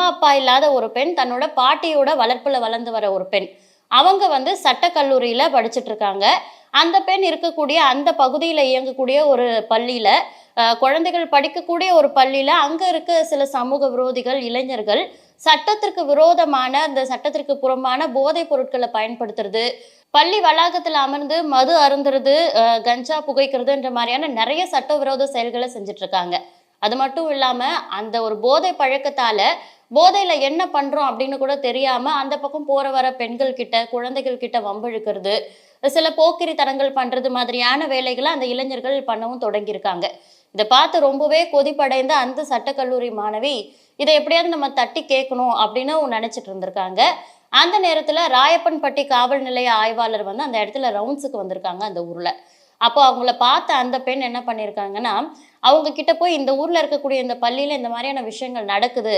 அம்மா அப்பா இல்லாத ஒரு பெண் தன்னோட பாட்டியோட வளர்ப்புல வளர்ந்து வர ஒரு பெண். அவங்க வந்து சட்டக்கல்லூரியில் படிச்சுட்டு இருக்காங்க. அந்த பெண் இருக்கக்கூடிய அந்த பகுதியில் இயங்கக்கூடிய ஒரு பள்ளியில குழந்தைகள் படிக்கக்கூடிய ஒரு பள்ளியில அங்க இருக்க சில சமூக விரோதிகள் இளைஞர்கள் சட்டத்திற்கு விரோதமான அந்த சட்டத்திற்கு புறம்பான போதைப் பொருட்களை பயன்படுத்துறது பள்ளி வளாகத்தில் அமர்ந்து மது அருந்துறது கஞ்சா புகைக்கிறதுன்ற மாதிரியான நிறைய சட்டவிரோத செயல்களை செஞ்சுட்டு இருக்காங்க. அது மட்டும் இல்லாம அந்த ஒரு போதை பழக்கத்தால போதையில் என்ன பண்ணுறோம் அப்படின்னு கூட தெரியாமல் அந்த பக்கம் போகிற வர பெண்கள் கிட்ட குழந்தைகள் கிட்ட வம்பிழுக்கிறது. சில போக்கிரித்தனங்கள் பண்ணுறது மாதிரியான வேலைகளை அந்த இளைஞர்கள் பண்ணவும் தொடங்கியிருக்காங்க. இதை பார்த்து ரொம்பவே கொதிப்படைந்த அந்த சட்டக்கல்லூரி மாணவி இதை எப்படியாவது நம்ம தட்டி கேட்கணும் அப்படின்னு நினச்சிட்டு இருந்திருக்காங்க. அந்த நேரத்தில் ராயப்பன்பட்டி காவல் நிலைய ஆய்வாளர் வந்து அந்த இடத்துல ரவுண்ட்ஸுக்கு வந்திருக்காங்க அந்த ஊரில். அப்போ அவங்கள பார்த்த அந்த பெண் என்ன பண்ணியிருக்காங்கன்னா அவங்க கிட்ட போய் இந்த ஊரில் இருக்கக்கூடிய இந்த பள்ளியில் இந்த மாதிரியான விஷயங்கள் நடக்குது.